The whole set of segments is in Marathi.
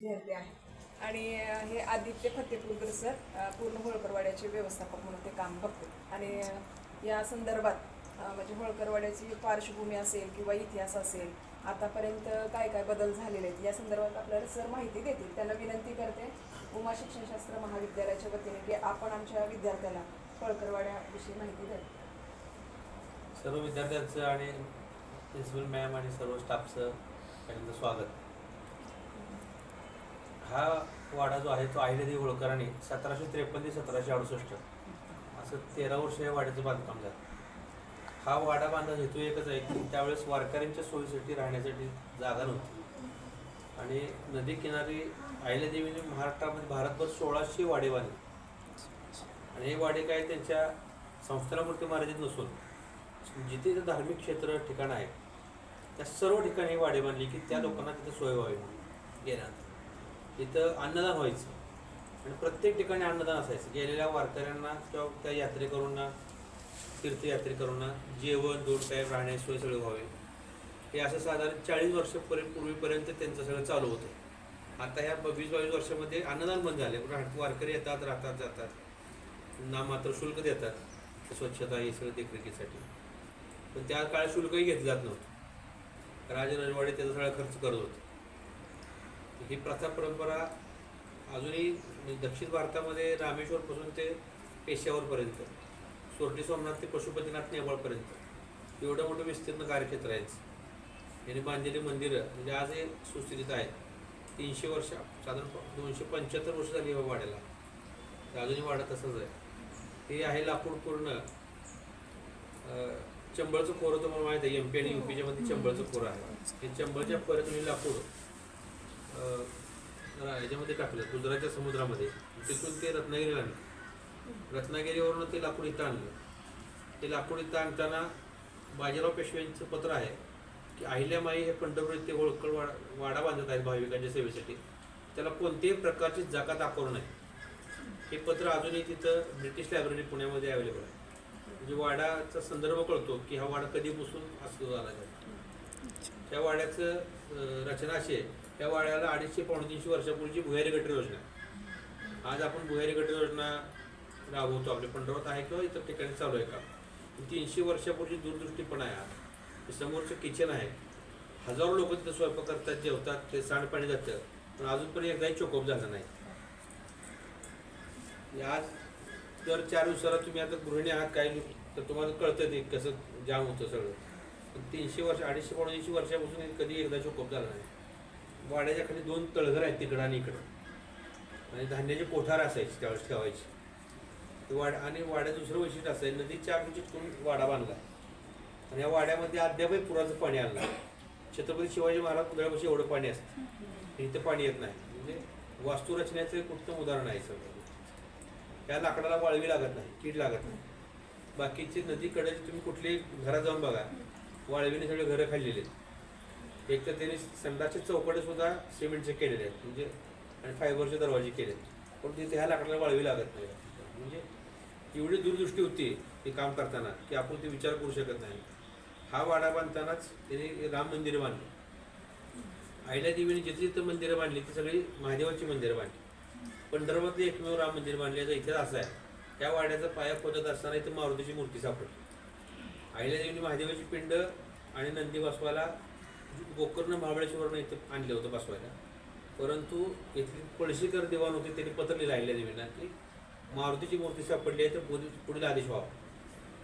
विद्यार्थी आहे. आणि हे आदित्य फतेपूरकर सर पूर्ण होळकरवाड्याचे व्यवस्थापक म्हणून ते काम बघतात आणि या संदर्भात म्हणजे होळकरवाड्याची पार्श्वभूमी असेल किंवा इतिहास असेल आतापर्यंत काय काय बदल झालेले आहेत या संदर्भात आपल्याला सर माहिती देतील. त्यांना विनंती करते उमा शिक्षणशास्त्र महाविद्यालयाच्या वतीने की आपण आमच्या विद्यार्थ्याला होळकरवाड्याविषयी माहिती द्या सर्व विद्यार्थ्यांचं आणि प्रिन्सिपल मॅम आणि सर्व स्टाफचं पहिल्यांदा स्वागत. हा वाडा जो आहे तो अहिल्यादेवी होळकरांनी सतराशे त्रेपन्न ते सतराशे अडुसष्ट. असं तेरा वर्ष या वाड्याचं बांधकाम झालं. हा वाडा बांधायचा हेतू एकच आहे की त्यावेळेस वारकऱ्यांच्या सोयीसाठी राहण्यासाठी जागा नव्हती. आणि नदी किनारी आहिल्यादेवीने महाराष्ट्रामध्ये भारतभर सोळाशे वाडे बांधले. आणि हे वाडे काय त्यांच्या संस्थानापुरते मर्यादित नसून जिथे जे धार्मिक क्षेत्र ठिकाण आहे त्या सर्व ठिकाणी वाडे बांधली की त्या लोकांना तिथे सोय व्हावी. गेल्यानंतर. इथं अन्नदान व्हायचं. आणि प्रत्येक ठिकाणी अन्नदान असायचं. गेलेल्या वारकऱ्यांना किंवा त्या यात्रेकरूंना तीर्थयात्रेकरूंना जेवण दोन टाईम राहण्याची सोय सगळं व्हावे. हे असं साधारण चाळीस वर्षापर्यंत पूर्वीपर्यंत त्यांचं सगळं चालू होतं. आता ह्या वीस बावीस वर्षामध्ये अन्नदान बंद झाले वारकरी येतात राहतात जातात. ना मात्र शुल्क देतात. स्वच्छता हे सगळं देखरेखीसाठी. पण त्या काळात शुल्कही घेतलं जात नव्हतं. राजराजवाडे त्याचा सगळा खर्च करत होते. ही प्रथा परंपरा अजूनही म्हणजे दक्षिण भारतामध्ये रामेश्वरपासून ते पेशावरपर्यंत सोरटी सोमनाथ ते पशुपतीनाथ नेवाळपर्यंत एवढं मोठं विस्तीर्ण कार्यक्षेत्र आहे. यांनी बांधलेली मंदिरं म्हणजे आज हे सुस्थितीत आहेत. तीनशे वर्ष साधारण दोनशे पंच्याहत्तर वर्ष झाली बाबा वाड्याला. अजूनही वाडा तसंच आहे. हे आहे लाकूड पूर्ण चंबळचं खोरं तुम्हाला माहीत आहे. एम पी आणि युपीच्या मध्ये चंबळचं खोरं आहे. हे चंबळच्या परत तुम्ही लाकूड याच्यामध्ये टाकलं गुजरातच्या समुद्रामध्ये. तिथून ते रत्नागिरीला आणलं. रत्नागिरीवरून ते लाकूड इथं आणलं. ते लाकूड इथं आणताना बाजीराव पेशव्यांचं पत्र आहे की अहिल्यामाई हे पंढरपूर ते होळकर वाडा वाडा बांधत आहेत भाविकांच्या सेवेसाठी. त्याला कोणत्याही प्रकारची जागा दाखवू नये. हे पत्र अजूनही तिथं ब्रिटिश लायब्ररी पुण्यामध्ये अवेलेबल आहे. म्हणजे वाडाचा संदर्भ कळतो की हा वाडा कधीपासून असतो झाला आहे त्या वाड्याचं रचना अशी आहे. त्या वाड्याला अडीचशे पावणेतीनशे वर्षापूर्वीची भुयारी गटर योजना आहे. आज आपण भुयारी गटर योजना राबवतो. आपल्या पंढरवत आहे किंवा इतर ठिकाणी चालू आहे का तीनशे वर्षापूर्वी दूरदृष्टी पण आहे आज. समोरचं किचन आहे. हजारो लोक तिथं स्वयंपाक करतात जेवतात ते सांडपाणी जातं पण अजून पण एकदाही चोकअप झाला नाही. आज दर चार दिवसाला तुम्ही आता गृहिणी आहात काही तर तुम्हाला कळतं ते कसं जाम होतं सगळं. तीनशे वर्ष अडीचशे पावणेशे वर्षापासून कधी एकदा चोकोप झाला नाही. वाड्याच्या खाली दोन तळघर आहेत तिकडं आणि इकडं. आणि धान्याचे कोठार असायचे त्यावेळेस ठेवायचे. ते वाड आणि वाड्या दुसरं वैशिष्ट्य असायचं नदीच्या चार चिटकून वाडा बांधला. आणि या वाड्यामध्ये अद्यापही पुराचं पाणी आणलं. छत्रपती शिवाजी महाराज पुतळ्यापाशी एवढं पाणी असतं. इथं पाणी येत नाही. म्हणजे वास्तुरचनेचं एक उत्तम उदाहरण आहे सगळं. त्या लाकडाला वाळवी लागत नाही कीड लागत नाही. बाकीची नदीकडे तुम्ही कुठली घरात जाऊन बघा. वाळवीने सगळे घरं खाल्लेले आहेत. एक तर त्यांनी संडाचे चौकडे सुद्धा सिमेंटचे केलेले आहेत म्हणजे आणि फायबरचे दरवाजे केले पण तिथे ह्या लाकडाला वाळवी लागत नाही. म्हणजे एवढी दूरदृष्टी होती ते काम करताना की आपण ते विचार करू शकत नाही. हा वाडा बांधतानाच त्यांनी राम मंदिरं बांधली. आईला देवीने जिथे जिथं मंदिरं बांधली ती सगळी महादेवाची मंदिरं बांधली. पंढरपूरातले एकमेव राम मंदिर बांधल्याचा इतिहास असा आहे. त्या वाड्याचा पाया खोदत असताना इथं मारुतीची मूर्ती सापडली. आईला देवीने महादेवाची पिंड आणि नंदी बसवायला गोकर्ण महाबळेश्वरनं इथं आणलं होतं बसवायला. परंतु इथली पळशीकर देवान होते त्यांनी पत्र लिहिलं अहिल्यादेवींना की मारुतीची मूर्ती सापडली आहे तर पुढील पुढील आदेश व्हावा.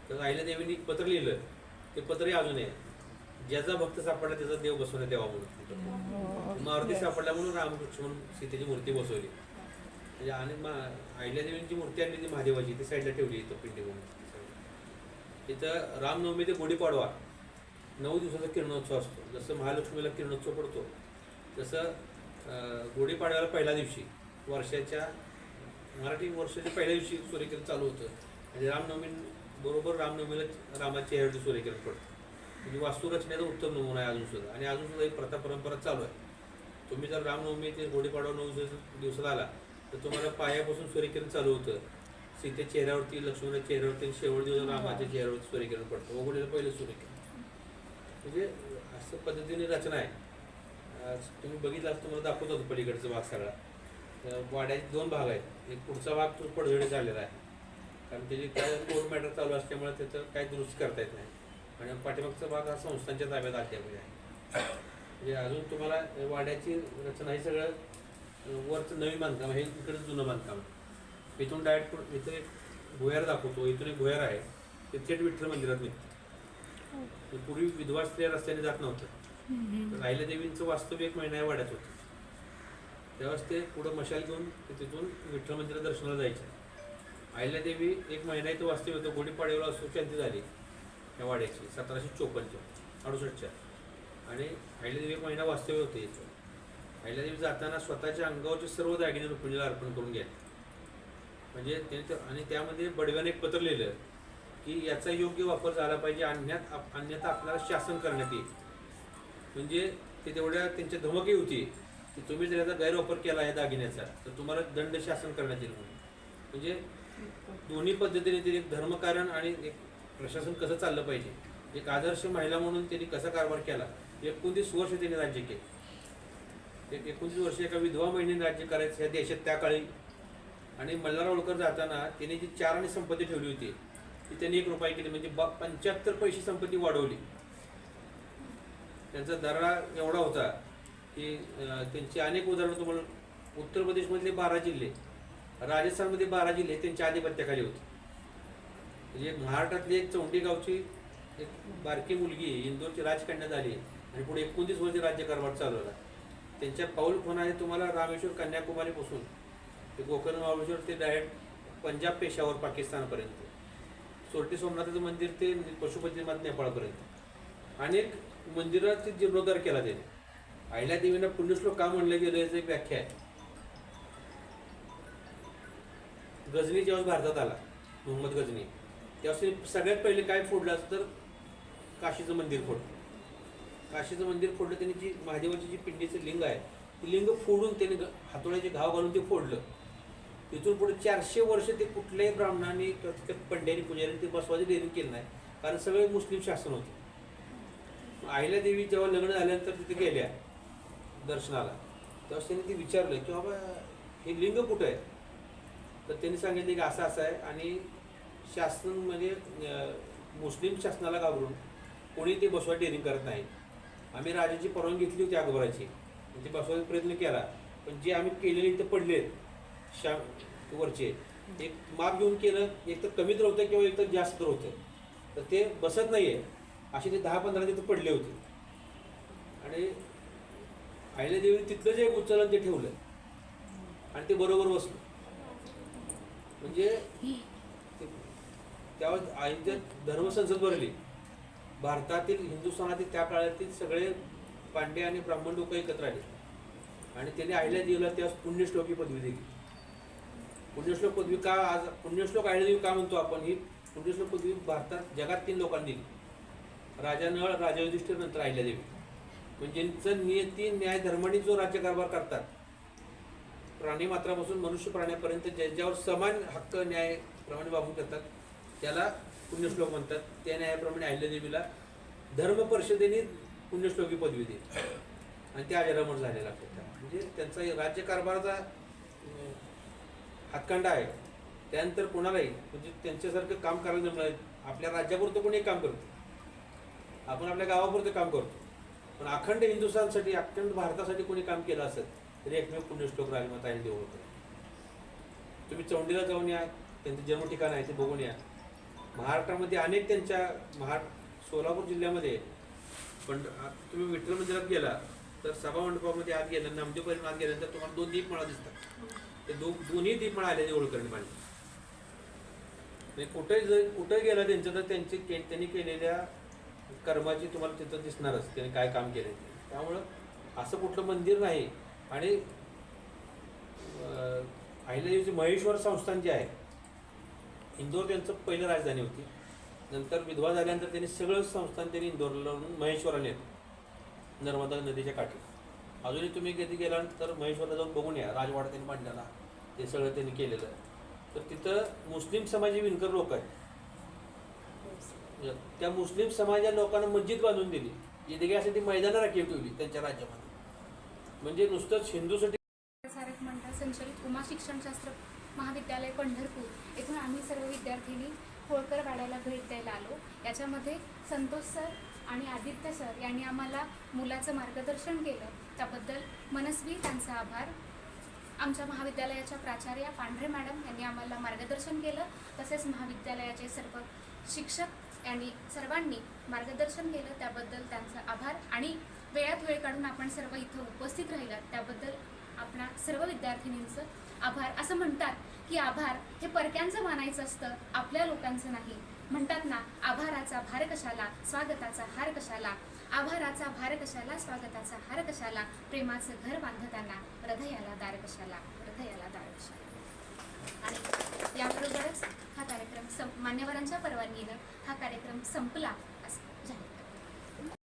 तर अहिल्यादेवींनी पत्र लिहिलं ते पत्रही अजून आहे. ज्याचा भक्त सापडला त्याचा देव बसवला देवा म्हणून मारुती सापडला म्हणून रामकृष्ण सीतेची मूर्ती बसवली. म्हणजे आणि मा आईल्या देवींची मूर्ती आणली ती महादेवाची ती साईडला ठेवली इथं पिंडी म्हणून इथं रामनवमी ते गुढीपाडवा. नऊ दिवसाचा किरणोत्सव असतो. जसं महालक्ष्मीला किरणोत्सव पडतो तसं गुढीपाडव्याला पहिल्या दिवशी वर्षाच्या मराठी वर्षाच्या पहिल्या दिवशी सूर्यकिरण चालू होतं. आणि रामनवमी बरोबर रामनवमीला रामाच्या हेरडी सूर्यकिरण पडतं. म्हणजे वास्तुरचनेचा उत्तम नमुना आहे अजून सुद्धा. आणि अजून सुद्धा ही प्रथा परंपरा चालू आहे. तुम्ही जर रामनवमी ते गुढीपाडवा नऊ दिवस दिवसात आला तर तुम्हाला पायापासून सूर्यकिरण चालू होतं. सीते चेहऱ्यावरती लक्ष्मणाच्या चेहऱ्यावरती शेवट दिवस रामाच्या चेहऱ्यावरती सूर्यकिरण पडतं. ओघडीला पहिलं सूर्यकिरण. म्हणजे असं पद्धतीने रचना आहे. तुम्ही बघितलं असं तुम्हाला दाखवत होतो पलीकडचा भाग सगळा. तर वाड्याचे दोन भाग आहेत. एक पुढचा भाग तो पडझडे झालेला आहे. कारण त्याची काय कोर्ट मॅटर चालू असल्यामुळे त्याचं काही दुरुस्त करता येत नाही. आणि पाठीमागचा भाग हा संस्थांच्या ताब्यात आल्यामुळे आहे. म्हणजे अजून तुम्हाला वाड्याची रचना हे सगळं वरचं नवीन बांधकाम हे इकडे जुनं बांधकाम आहे. इथून डायरेक्ट इथं एक भुयार दाखवतो. इथून एक भुयार आहे. ते थेट विठ्ठल मंदिरात निघतं. ते पूर्वी विधवा स्त्रिया रस्त्याने जात नव्हतं. राहिल्या देवींचं वास्तव एक महिना या वाड्यात होतं. त्यावेळेस ते पुढं मशाल घेऊन ते तिथून विठ्ठल मंदिरात दर्शनाला जायचे. आहिल्या देवी एक महिना इथं वास्तव्य होतं. गुढीपाडव्याला सुशांती झाली या वाड्याची. सतराशे चोपन्नच्या अडुसष्टच्या. आणि अहिल्यादेवी एक महिना वास्तव्य होते इथं. अहिल्यादेवी जाताना स्वतःच्या अंगावरचे सर्व दागिने रुक्मिणीला अर्पण करून घ्या म्हणजे ते आणि त्यामध्ये बडव्याने एक पत्र लिहिलं की याचा योग्य वापर झाला पाहिजे अन्यात अन्यथा आपल्याला शासन करण्यात येईल. म्हणजे ते तेवढ्या त्यांच्या धमकी होती की तुम्ही जर याचा गैरवापर केला या दागिन्याचा तर तुम्हाला दंड शासन करण्यात येईल म्हणून. म्हणजे दोन्ही पद्धतीने ते एक धर्मकारण आणि एक प्रशासन कसं चाललं पाहिजे. एक आदर्श महिला म्हणून त्यांनी कसा कारभार केला एकोणतीस वर्ष त्यांनी राज्य केलं. एकोणतीस वर्ष एका विधवा महिन्याने राज्य करायचं ह्या देशात त्या काळी आणि मल्हार होळकर जाताना त्यांनी जी चार आणि संपत्ती ठेवली होती ती त्यांनी एक रुपये केली म्हणजे ब पंच्याहत्तर पैसे संपत्ती वाढवली. त्यांचा दरारा एवढा होता की त्यांची अनेक उदाहरणं तुम्हाला उत्तर प्रदेशमधले बारा जिल्हे राजस्थानमध्ये बारा जिल्हे त्यांच्या आधिपत्याखाली होते. म्हणजे महाराष्ट्रातली एक चौंडी गावची एक बारकी मुलगी इंदोरची राजकन्या झाली आणि पुढे एकोणतीस वर्ष राज्यकारभार चालवला. त्यांच्या पाऊल खुणाने तुम्हाला रामेश्वर कन्याकुमारीपासून ते गोकर्ण महाबळेश्वर ते डायरेक्ट पंजाब पेशावर पाकिस्तानपर्यंत. सोरटी सोमनाथाचं मंदिर ते पशुपतीनाथ नेपाळपर्यंत. अनेक मंदिराचे जीर्णोद्धार केला त्याने अहिल्या देवीनं पुण्यश्लोक का म्हणलं गेलं याचं एक व्याख्या आहे. गजनी जेव्हा भारतात आला मोहम्मद गजनी तेव्हा सगळ्यात पहिले काय फोडलं असं तर काशीचं मंदिर फोडलं. काशीचं मंदिर फोडलं त्यांनी जी महादेवाची जी पिंडीचं लिंग आहे ते लिंग फोडून त्याने हातोळ्याचे हातोड्याचे घाव घालून ते फोडलं. तिथून पुढे चारशे वर्ष ते कुठल्याही ब्राह्मणाने किंवा पंड्यानी पुजारी ते बसवायचं डेअरिंग केलं नाही. कारण सगळे मुस्लिम शासन होते. आहिल्या देवी जेव्हा लग्न झाल्यानंतर तिथे गेल्या दर्शनाला तेव्हा त्यांनी ते विचारलं की बाबा हे लिंग कुठं आहे? तर त्यांनी सांगितले की असं असं आहे आणि शासन म्हणजे मुस्लिम शासनाला घाबरून कोणी ते बसवा डेअरिंग करत नाही. आम्ही राजाची परवानगी घेतली होती अकबराची. ते बसवायचा प्रयत्न केला. पण जे आम्ही केलेले इथं पडले शा वरचे. एक माप घेऊन केलं एक तर कमी तर होतं किंवा एक तर जास्त तर होतं तर ते बसत नाही आहे असे ते दहा पंधरा तिथं पडले होते. आणि आईला देवी तिथलं जे एक ते ठेवलं. आणि ते बरोबर बसलं. म्हणजे तेव्हा त्यावेळेस आईच्या धर्मसंसद भरली. भारतातील हिंदुस्थानातील त्या काळातील सगळे पांडे आणि ब्राह्मण लोक एकत्र आले. आणि त्यांनी आईला देवीला त्यावेळेस पुण्यश्लोकी पदवी दिली. पुण्यश्लोक पदवी का आज पुण्यश्लोक आईला का म्हणतो आपण ही? पुण्यश्लोक पदवी भारतात जगात तीन लोकांनी दिली. राजा नळ राजा युधिष्ठिर नंतर आहिल्या देवी म्हणजे ज्यांचं नियती न्याय धर्माने जो राज्यकारभार करतात. प्राणी मात्रापासून मनुष्य प्राण्यापर्यंत ज्यांच्यावर समान हक्क न्याय प्रमाणे वागून करतात त्याला पुण्यश्लोक म्हणतात. त्या न्यायाप्रमाणे अहिल्यादेवीला धर्म परिषदेने पुण्यश्लोकी पदवी दिली. आणि त्या अजरामर झालेला म्हणजे त्यांचा राज्यकारभाराचा हातखंडा आहे. त्यानंतर कोणालाही म्हणजे त्यांच्यासारखं काम करायला जमणार आपल्या राज्यापुरतं कोणी काम करतो आपण आपल्या गावापुरतं काम करतो. पण अखंड हिंदुस्थानसाठी अखंड भारतासाठी कोणी काम केलं असेल तरी एकमेव पुण्यश्लोक राजमाता आणि देवळकर तुम्ही चौंडीला जाऊन या त्यांचं जन्म ठिकाण आहे ते बघून या. महाराष्ट्रामध्ये अनेक त्यांच्या महा सोलापूर जिल्ह्यामध्ये पण तुम्ही विठ्ठल मंदिरात गेला तर सभा मंडपामध्ये आत गेला नामदेवपर्यंत आत गेल्यानंतर तुम्हाला दोन दीपमाळा दिसतात. ते दो दोन्ही दीपमाळा आल्या देवळकरणी बांधली म्हणजे कुठे जर कुठे गेलं त्यांचं तर त्यांचे के- त्यांनी केलेल्या कर्माची तुम्हाला तिथं दिसणारच त्यांनी काय काम केलं ते. त्यामुळं असं कुठलं मंदिर नाही. आणि अं, अहिल्यादेवीचे महेश्वर संस्थान जे आहे इंदोर त्यांचं पहिलं राजधानी होती. नंतर विधवा झाल्यानंतर त्यांनी सगळं संस्थान त्यांनी इंदोरला लावून महेश्वराला येतं नर्मदा नदीच्या काठी. अजूनही तुम्ही कधी गेला तर महेश्वरला जाऊन बघून या राजवाडा त्यांनी मांडलेला ते सगळं त्यांनी केलेलं तर तिथं मुस्लिम समाजी विणकर लोक आहेत. त्या मुस्लिम समाजा लोकांना मस्जिद बांधून दिली. जे की अशी ती मैदानं राखीव ठेवली त्यांच्या राज्यामध्ये. म्हणजे नुसतंच हिंदूसाठी मंडळ संचलित उमा शिक्षणशास्त्र महाविद्यालय पंढरपूर येथून आम्ही सर्व विद्यार्थ्यांनी होळकर वाड्याला भेट द्यायला आलो. याच्यामध्ये संतोष सर आणि आदित्य सर यांनी आम्हाला मुलाचं मार्गदर्शन केलं. त्याबद्दल मनस्वी त्यांचा आभार. आमच्या महाविद्यालयाच्या प्राचार्या पांढरे मॅडम यांनी आम्हाला मार्गदर्शन केलं. तसेच महाविद्यालयाचे सर्व शिक्षक यांनी सर्वांनी मार्गदर्शन केलं. त्याबद्दल त्यांचा आभार. आणि वेळात वेळ काढून आपण सर्व इथं उपस्थित राहिलात त्याबद्दल आपणा सर्व विद्यार्थिनींचं आभार. असं म्हणतात की आभार हे परक्यांचं मानायचं असतं आपल्या लोकांचं नाही. म्हणतात ना आभाराचा भार कशाला स्वागताचा हार कशाला? आभाराचा भार कशाला स्वागताचा हार कशाला प्रेमाचं घर बांधताना हृदयाला दार कशाला हृदयाला दार कशाला आणि याबरोबरच हा कार्यक्रम सं मान्यवरांच्या परवानगीनं हा कार्यक्रम संपला.